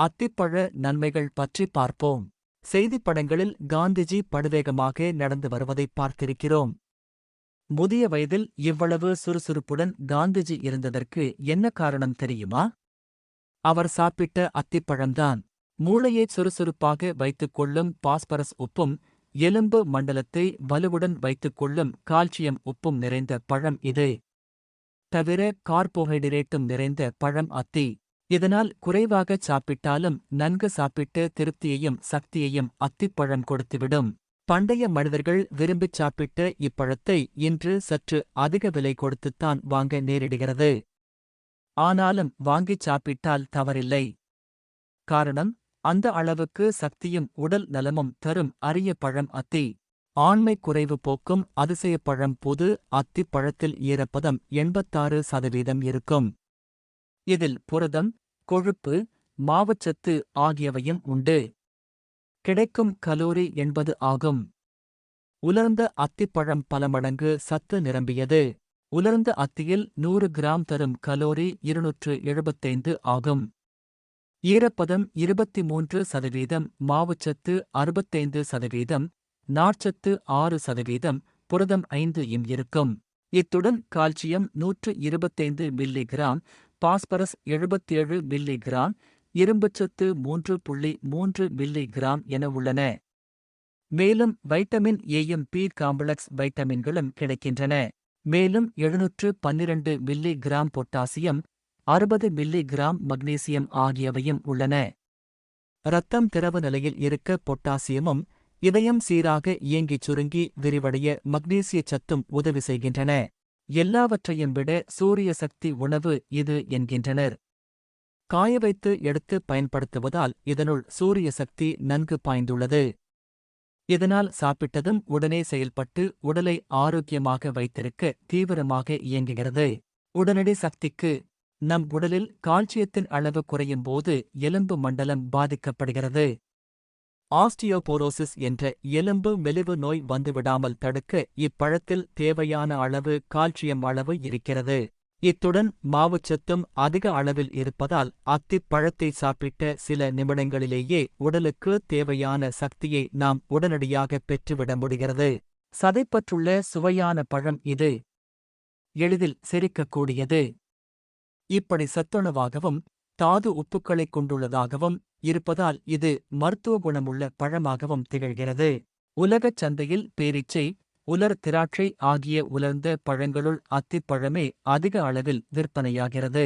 அத்திப்பழ நன்மைகள் பற்றி பார்ப்போம். செய்திப் படங்களில் காந்திஜி படுவேகமாக நடந்து வருவதை பார்த்திருக்கிறோம். முதிய வயதில் இவ்வளவு சுறுசுறுப்புடன் காந்திஜி இருந்ததற்கு என்ன காரணம் தெரியுமா? அவர் சாப்பிட்ட அத்திப்பழம்தான். மூளையை சுறுசுறுப்பாக வைத்துக் கொள்ளும் பாஸ்பரஸ் உப்பும் எலும்பு மண்டலத்தை வலுவுடன் வைத்துக் கொள்ளும் கால்சியம் உப்பும் நிறைந்த பழம் இது. தவிர கார்போஹைட்ரேட்டும் நிறைந்த பழம் அத்தி. இதனால் குறைவாகச் சாப்பிட்டாலும் நன்கு சாப்பிட்டு திருப்தியையும் சக்தியையும் அத்திப்பழம் கொடுத்துவிடும். பண்டைய மனிதர்கள் விரும்பிச் சாப்பிட்ட இப்பழத்தை இன்று சற்று அதிக விலை கொடுத்துத்தான் வாங்க நேரிடுகிறது. ஆனாலும் வாங்கிச் சாப்பிட்டால் தவறில்லை. காரணம் அந்த அளவுக்கு சக்தியும் உடல் நலமும் தரும் அரிய பழம் அத்தி. ஆண்மை குறைவு போக்கும் அதிசயப்பழம் புது அத்திப் பழத்தில் ஈரப்பதம் எண்பத்தாறு சதவீதம் இருக்கும். இதில் புரதம் கொழுப்பு மாவுச்சத்து ஆகியவையும் உண்டு. கிடைக்கும் கலோரி என்பது ஆகும். உலர்ந்த அத்திப்பழம் பல மடங்கு சத்து நிரம்பியது. உலர்ந்த அத்தியில் நூறு கிராம் தரும் கலோரி இருநூற்று எழுபத்தைந்து ஆகும். ஈரப்பதம் இருபத்தி மூன்று சதவீதம் மாவுச்சத்து அறுபத்தைந்து சதவீதம் நார்ச்சத்து ஆறு சதவீதம் புரதம் ஐந்து இம் இருக்கும். இத்துடன் கால்சியம் நூற்று இருபத்தைந்து மில்லி கிராம் பாஸ்பரஸ் எழுபத்தேழு மில்லி கிராம் இரும்புச்சத்து மூன்று புள்ளி மூன்று மில்லி கிராம் என உள்ளன. மேலும் வைட்டமின் ஏயும் பி காம்ப்ளெக்ஸ் வைட்டமின்களும் கிடைக்கின்றன. மேலும் எழுநூற்று பன்னிரண்டு மில்லி கிராம் பொட்டாசியம் அறுபது மில்லி கிராம் மக்னீசியம் ஆகியவையும் உள்ளன. இரத்தம் திரவ நிலையில் இருக்க பொட்டாசியமும் இதயம் சீராக இயங்கிச் சுருங்கி விரிவடைய மக்னீசிய சத்தும் உதவி செய்கின்றன. எல்லாவற்றையும் விட சூரிய சக்தி உணவு இது என்கின்றனர். காய வைத்து எடுத்து பயன்படுத்துவதால் இதனுள் சூரிய சக்தி நன்கு பாய்ந்துள்ளது. இதனால் சாப்பிட்டதும் உடனே செயல்பட்டு உடலை ஆரோக்கியமாக வைத்திருக்க தீவிரமாக இயங்குகிறது. உடனடி சக்திக்கு நம் உடலில் கால்சியத்தின் அளவு குறையும் போது எலும்பு மண்டலம் பாதிக்கப்படுகிறது. ஆஸ்டியோபோரோசிஸ் என்ற எலும்பு மெலிவு நோய் வந்துவிடாமல் தடுக்க இப்பழத்தில் தேவையான அளவு கால்சியம் அளவு இருக்கிறது. இத்துடன் மாவுச்சத்தும் அதிக அளவில் இருப்பதால் அத்திப் பழத்தை சாப்பிட்ட சில நிமிடங்களிலேயே உடலுக்கு தேவையான சக்தியை நாம் உடனடியாக பெற்றுவிட முடிகிறது. சதைப்பற்றுள்ள சுவையான பழம் இது. எளிதில் செரிக்கக்கூடியது. இப்படி சத்துணவாகவும் தாது உப்புக்களைக் கொண்டுள்ளதாகவும் இருப்பதால் இது மருத்துவ குணமுள்ள பழமாகவும் திகழ்கிறது. உலகச் சந்தையில் பேரீச்சை உலர் திராட்சை ஆகிய உலர்ந்த பழங்களுள் அத்திப்பழமே அதிக அளவில் விற்பனையாகிறது.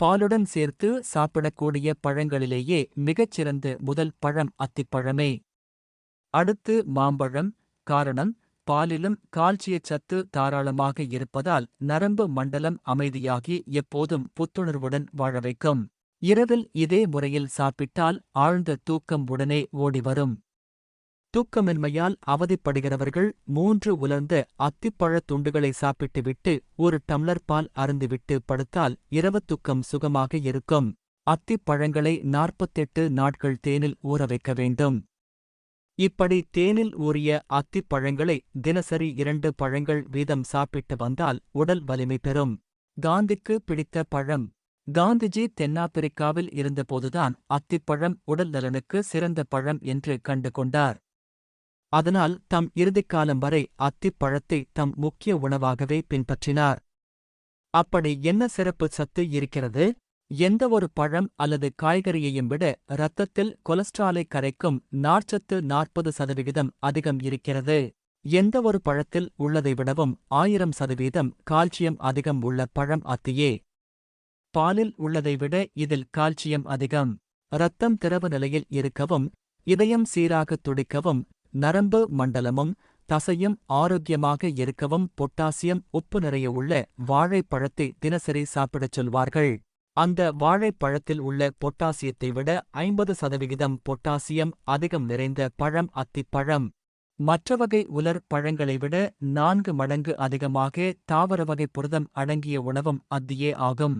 பாலுடன் சேர்த்து சாப்பிடக்கூடிய பழங்களிலேயே மிகச்சிறந்த முதல் பழம் அத்திப்பழமே அடுத்து மாம்பழம் காரணம் பாலிலும் கால்சியச் சத்து தாராளமாக இருப்பதால் நரம்பு மண்டலம் அமைதியாகி எப்போதும் புத்துணர்வுடன் வாழ வைக்கும். இரவில் இதே முறையில் சாப்பிட்டால் ஆழ்ந்த தூக்கம் உடனே ஓடிவரும். தூக்கமின்மையால் அவதிப்படுகிறவர்கள் மூன்று உலர்ந்த அத்திப்பழத் துண்டுகளை சாப்பிட்டுவிட்டு ஒரு டம்ளர் பால் அருந்துவிட்டு படுத்தால் இரவு தூக்கம் சுகமாக இருக்கும். அத்திப்பழங்களை நாற்பத்தெட்டு நாட்கள் தேனில் ஊற வைக்க வேண்டும். இப்படி தேனில் ஊறிய அத்திப்பழங்களை தினசரி இரண்டு பழங்கள் வீதம் சாப்பிட்டு வந்தால் உடல் வலிமை பெறும். காந்திக்கு பிடித்த பழம் காந்திஜி தென்னாப்பிரிக்காவில் இருந்தபோதுதான் அத்திப்பழம் உடல் நலனுக்கு சிறந்த பழம் என்று கண்டு கொண்டார். அதனால் தம் இறுதிக்காலம் வரை அத்திப்பழத்தை தம் முக்கிய உணவாகவே பின்பற்றினார். அப்படி என்ன சிறப்பு சத்து இருக்கிறது? எந்தவொரு பழம் அல்லது காய்கறியையும் விட இரத்தத்தில் கொலஸ்ட்ராலை கரைக்கும் நாற்சத்து நாற்பது சதவிகிதம் அதிகம் இருக்கிறது. எந்தவொரு பழத்தில் உள்ளதை விடவும் ஆயிரம் சதவீதம் கால்சியம் அதிகம் உள்ள பழம் அத்தியே. பாலில் உள்ளதை விட இதில் கால்சியம் அதிகம். இரத்தம் திரவ நிலையில் இருக்கவும் இதயம் சீராக துடிக்கவும் நரம்பு மண்டலமும் தசையும் ஆரோக்கியமாக இருக்கவும் பொட்டாசியம் உப்பு நிறைய உள்ள வாழைப்பழத்தை தினசரி சாப்பிடச் சொல்வார்கள். அந்த வாழைப்பழத்தில் உள்ள பொட்டாசியத்தை விட ஐம்பது சதவிகிதம் பொட்டாசியம் அதிகம் நிறைந்த பழம் அத்திப்பழம். மற்ற வகை உலர் பழங்களை விட நான்கு மடங்கு அதிகமாக தாவர வகை புரதம் அடங்கிய உணவும் அத்தியே ஆகும்.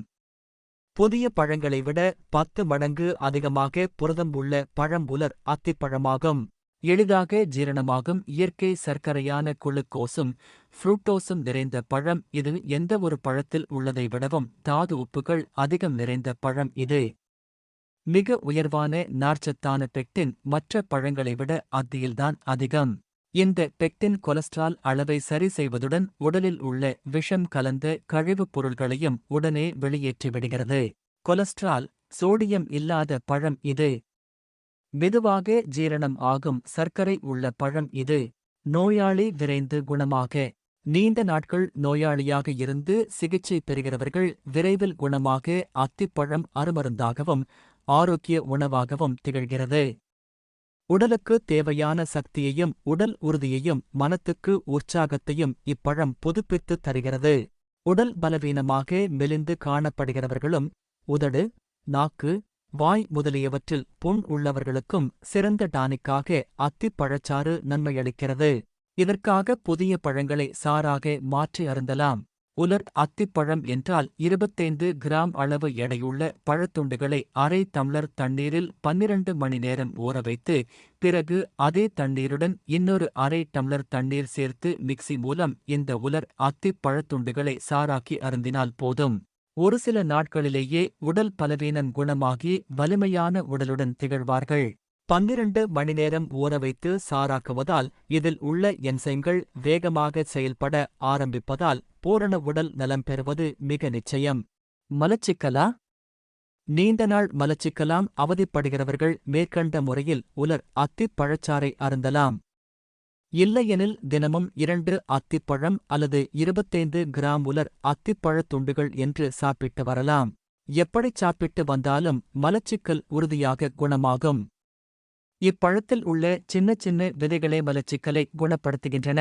புதிய பழங்களை விட பத்து மடங்கு அதிகமாக புரதம் உள்ள பழம் உலர் அத்திப்பழமாகும். எளிதாக ஜீரணமாகும் இயற்கை சர்க்கரையான குளுக்கோசும் ஃப்ரூட்டோஸும் நிறைந்த பழம் இது எந்த ஒரு பழத்தில் உள்ளதை விடவும் தாது உப்புகள் அதிகம் நிறைந்த பழம் இது. மிக உயர்வான நார்ச்சத்தான பெக்டின் மற்ற பழங்களை விட அத்தியில்தான் அதிகம். இந்த பெக்டின் கொலஸ்ட்ரால் அளவை சரி செய்வதுடன் உடலில் உள்ள விஷம் கலந்த கழிவுப் பொருள்களையும் உடனே வெளியேற்றிவிடுகிறது. கொலஸ்ட்ரால் சோடியம் இல்லாத பழம் இது. மெதுவாக ஜீரணம் ஆகும் சர்க்கரை உள்ள பழம் இது. நோயாளி விரைந்து குணமாக. நீண்ட நாட்கள் நோயாளியாக இருந்து சிகிச்சை பெறுகிறவர்கள் விரைவில் குணமாக அத்திப்பழம் அருமருந்தாகவும் ஆரோக்கிய உணவாகவும் திகழ்கிறது. உடலுக்கு தேவையான சக்தியையும் உடல் உறுதியையும் மனத்துக்கு உற்சாகத்தையும் இப்பழம் புதுப்பித்து தருகிறது. உடல் பலவீனமாக மெலிந்து காணப்படுகிறவர்களும் உதடு நாக்கு வாய் முதலியவற்றில் புண் உள்ளவர்களுக்கும் சிறந்த டானிக்காக அத்திப்பழச்சாறு நன்மையளிக்கிறது. இதற்காக புதிய பழங்களை சாறாக மாற்றி அருந்தலாம். உலர் அத்திப்பழம் என்றால் இருபத்தைந்து கிராம் அளவு எடையுள்ள பழத்துண்டுகளை அரை டம்ளர் தண்ணீரில் பன்னிரண்டு மணி நேரம் ஊற வைத்து பிறகு அதே தண்ணீருடன் இன்னொரு அரை டம்ளர் தண்ணீர் சேர்த்து மிக்சி மூலம் இந்த உலர் அத்திப் பழத்துண்டுகளை சாராக்கி அருந்தினால் போதும். ஒரு சில நாட்களிலேயே உடல் பலவீனம் குணமாகி வலிமையான உடலுடன் திகழ்வார்கள். பன்னிரண்டு மணி நேரம் ஊற வைத்து சாராக்குவதால் இதில் உள்ள என்சைம்கள் வேகமாக செயல்பட ஆரம்பிப்பதால் பூரண உடல் நலம் பெறுவது மிக நிச்சயம். மலச்சிக்கலா? நீண்ட நாள் மலச்சிக்கலாம் அவதிப்படுகிறவர்கள் மேற்கண்ட முறையில் உலர் அத்திப்பழச்சாறை அருந்தலாம். இல்லையெனில் தினமும் இரண்டு அத்திப்பழம் அல்லது இருபத்தைந்து கிராம் உலர் அத்திப்பழத் துண்டுகள் என்று சாப்பிட்டு வரலாம். எப்படிச் சாப்பிட்டு வந்தாலும் மலச்சிக்கல் உறுதியாக குணமாகும். இப்பழத்தில் உள்ள சின்ன சின்ன விதைகளே மலச்சிக்கலை குணப்படுத்துகின்றன.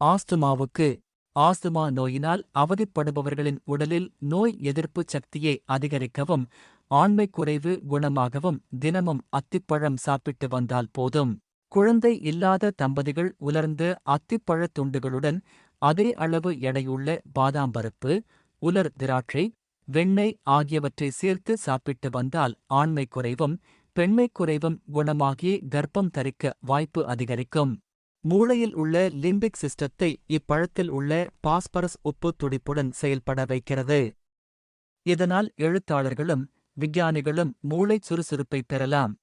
ஆஸ்துமாவுக்கு ஆஸ்துமா நோயினால் அவதிப்படுபவர்களின் உடலில் நோய் எதிர்ப்பு சக்தியை அதிகரிக்கவும் ஆண்மை குறைவு குணமாகவும் தினமும் அத்திப்பழம் சாப்பிட்டு வந்தால் போதும். குழந்தை இல்லாத தம்பதிகள் உலர்ந்த அத்திப்பழத் துண்டுகளுடன் அதே அளவு எடையுள்ள பாதாம் பருப்பு உலர் திராட்சை வெண்ணெய் ஆகியவற்றை சேர்த்து சாப்பிட்டு வந்தால் ஆண்மை குறைவும் பெண்மை குறைவும் குணமாகி கர்ப்பம் தரிக்க வாய்ப்பு அதிகரிக்கும். மூளையில் உள்ள லிம்பிக் சிஸ்டத்தை இப்பழத்தில் உள்ள பாஸ்பரஸ் உப்பு துடிப்புடன் செயல்பட வைக்கிறது. இதனால் எழுத்தாளர்களும் விஞ்ஞானிகளும் மூளை சுறுசுறுப்பை பெறலாம்.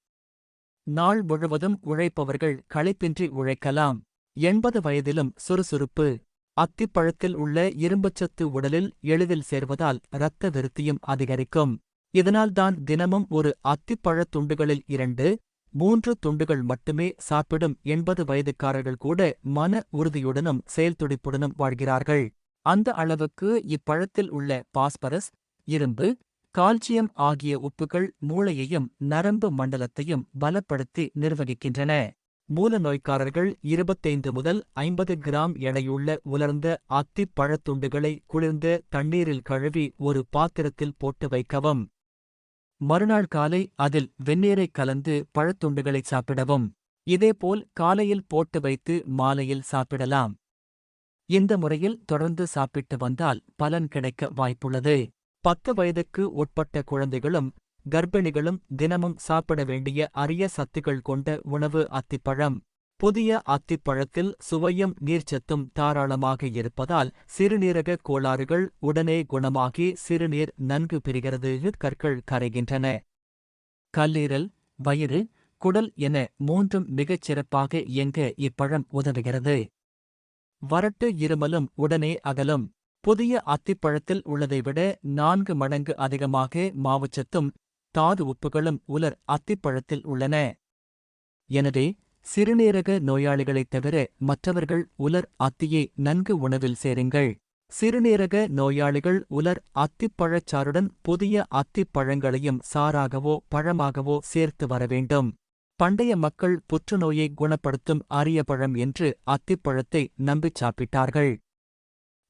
நாள் முழுவதும் உழைப்பவர்கள் களைப்பின்றி உழைக்கலாம். எண்பது வயதிலும் சுறுசுறுப்பு. அத்திப்பழத்தில் உள்ள இரும்புச்சத்து உடலில் எளிதில் சேர்வதால் இரத்த விருத்தியும் அதிகரிக்கும். இதனால்தான் தினமும் ஒரு அத்திப்பழத் துண்டுகளில் இரண்டு மூன்று துண்டுகள் மட்டுமே சாப்பிடும் எண்பது வயதுக்காரர்கள் கூட மன உறுதியுடனும் செயல்துடிப்புடனும் வாழ்கிறார்கள். அந்த அளவுக்கு இப்பழத்தில் உள்ள பாஸ்பரஸ் இரும்பு கால்சியம் ஆகிய உப்புகள் மூளையையும் நரம்பு மண்டலத்தையும் பலப்படுத்தி நிர்வகிக்கின்றன. மூல நோய்க்காரர்கள் இருபத்தைந்து முதல் ஐம்பது கிராம் எடையுள்ள உலர்ந்த அத்திப்பழத்துண்டுகளை குளிர்ந்த தண்ணீரில் கழுவி ஒரு பாத்திரத்தில் போட்டு வைக்கவும். மறுநாள் காலை அதில் வெந்நீரை கலந்து பழத்துண்டுகளை சாப்பிடவும். இதேபோல் காலையில் போட்டு வைத்து மாலையில் சாப்பிடலாம். இந்த முறையில் தொடர்ந்து சாப்பிட்டு வந்தால் பலன் கிடைக்க வாய்ப்புள்ளது. பத்து வயதுக்கு உட்பட்ட குழந்தைகளும் கர்ப்பிணிகளும் தினமும் சாப்பிட வேண்டிய அரிய சத்துக்கள் கொண்ட உணவு அத்திப்பழம். புதிய அத்திப்பழத்தில் சுவையும் நீர்ச்சத்தும் தாராளமாக இருப்பதால் சிறுநீரக கோளாறுகள் உடனே குணமாகி சிறுநீர் நன்கு பிரிகிறது கற்கள் கரைகின்றன. கல்லீரல் வயிறு குடல் என மூன்றும் மிகச் சிறப்பாக இயங்க இப்பழம் உதவுகிறது. வறட்டு இருமலும் உடனே அகலும். புதிய அத்திப்பழத்தில் உள்ளதை விட நான்கு மடங்கு அதிகமாக மாவுச்சத்தும் தாது உப்புகளும் உலர் அத்திப்பழத்தில் உள்ளன. எனவே சிறுநீரக நோயாளிகளைத் தவிர மற்றவர்கள் உலர் அத்தியை நன்கு உணவில் சேருங்கள். சிறுநீரக நோயாளிகள் உலர் அத்திப்பழச்சாறுடன் புதிய அத்திப்பழங்களையும் சாறாகவோ பழமாகவோ சேர்த்து வர வேண்டும். பண்டைய மக்கள் புற்றுநோயை குணப்படுத்தும் அரிய பழம் என்று அத்திப்பழத்தை நம்பிச் சாப்பிட்டார்கள்.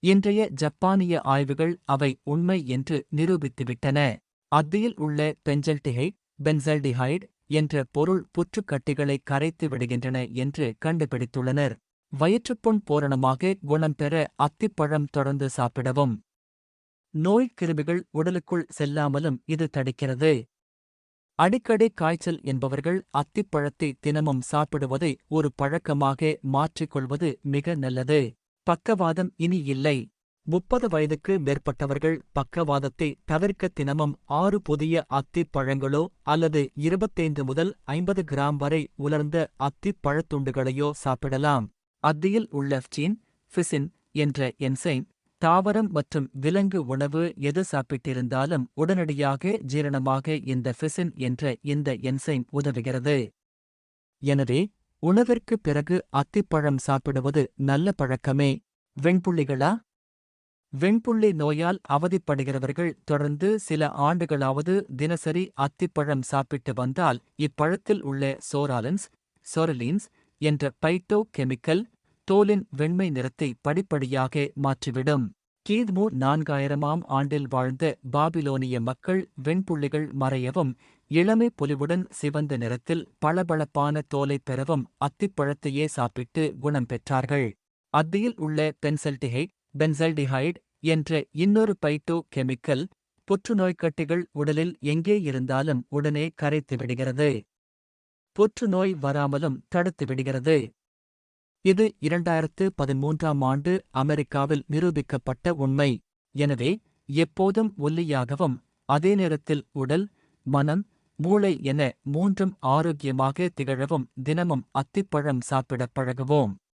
இன்றைய ஜப்பானிய ஆய்வுகள் அவை உண்மை என்று நிரூபித்துவிட்டன. அத்தியில் உள்ள பென்சல்டிஹைட் பென்சல்டிஹைட் என்ற பொருள் புற்றுக்கட்டிகளை கரைத்து விடுகின்றன என்று கண்டுபிடித்துள்ளனர். வயிற்றுப்புண் பூரணமாக குணம் பெற அத்திப்பழம் தொடர்ந்து சாப்பிடவும். நோய் கிருமிகள் உடலுக்குள் செல்லாமலும் இது தடுக்கிறது. அடிக்கடி காய்ச்சல் என்பவர்கள் அத்திப்பழத்தை தினமும் சாப்பிடுவதை ஒரு பழக்கமாக மாற்றிக்கொள்வது மிக நல்லது. பக்கவாதம் இனி இல்லை. முப்பது வயதுக்கு மேற்பட்டவர்கள் பக்கவாதத்தை தவிர்க்க தினமும் ஆறு புதிய அத்திப் பழங்களோ அல்லது இருபத்தைந்து முதல் ஐம்பது கிராம் வரை உலர்ந்த அத்திப் பழத்துண்டுகளையோ சாப்பிடலாம். அத்தியில் உள்ள ஃப்சின் ஃபிசின் என்ற என்சைம் தாவரம் மற்றும் விலங்கு உணவு எது சாப்பிட்டிருந்தாலும் உடனடியாக ஜீரணமாக இந்த ஃபிசின் என்ற இந்த என்சைம் உதவுகிறது. எனவே உணவிற்குப் பிறகு அத்திப்பழம் சாப்பிடுவது நல்ல பழக்கமே. வெண்புள்ளிகளா? வெண்புள்ளி நோயால் அவதிப்படுகிறவர்கள் தொடர்ந்து சில ஆண்டுகளாவது தினசரி அத்திப்பழம் சாப்பிட்டு வந்தால் இப்பழத்தில் உள்ள சோராலன்ஸ் சோரலீன்ஸ் என்ற பைட்டோ கெமிக்கல் தோலின் வெண்மை நிறத்தை படிப்படியாக மாற்றிவிடும். கீத்மு நான்காயிரமாம் ஆண்டில் வாழ்ந்த பாபிலோனிய மக்கள் வெண்புள்ளிகள் மறையவும் இளமை பொலிவுடன் சிவந்த நிறத்தில் பளபளப்பான தோலைப் பெறவும் அத்திப்பழத்தையே சாப்பிட்டு குணம் பெற்றார்கள். அத்தியில் உள்ள பென்சல்டிஹைட் பென்சல்டிஹைட் என்ற இன்னொரு பைட்டோ கெமிக்கல் புற்றுநோய்க்கட்டிகள் உடலில் எங்கே இருந்தாலும் உடனே கரைத்து விடுகிறது. புற்றுநோய் வராமலும் தடுத்து விடுகிறது. இது இரண்டாயிரத்து பதிமூன்றாம் ஆண்டு அமெரிக்காவில் நிரூபிக்கப்பட்ட உண்மை. எனவே எப்போதும் ஒல்லியாகவும் அதே நேரத்தில் உடல் மனம் மூளை என மூன்றும் ஆரோக்கியமாக திகழவும் தினமும் அத்திப்பழம் சாப்பிடப் பழகுவோம்.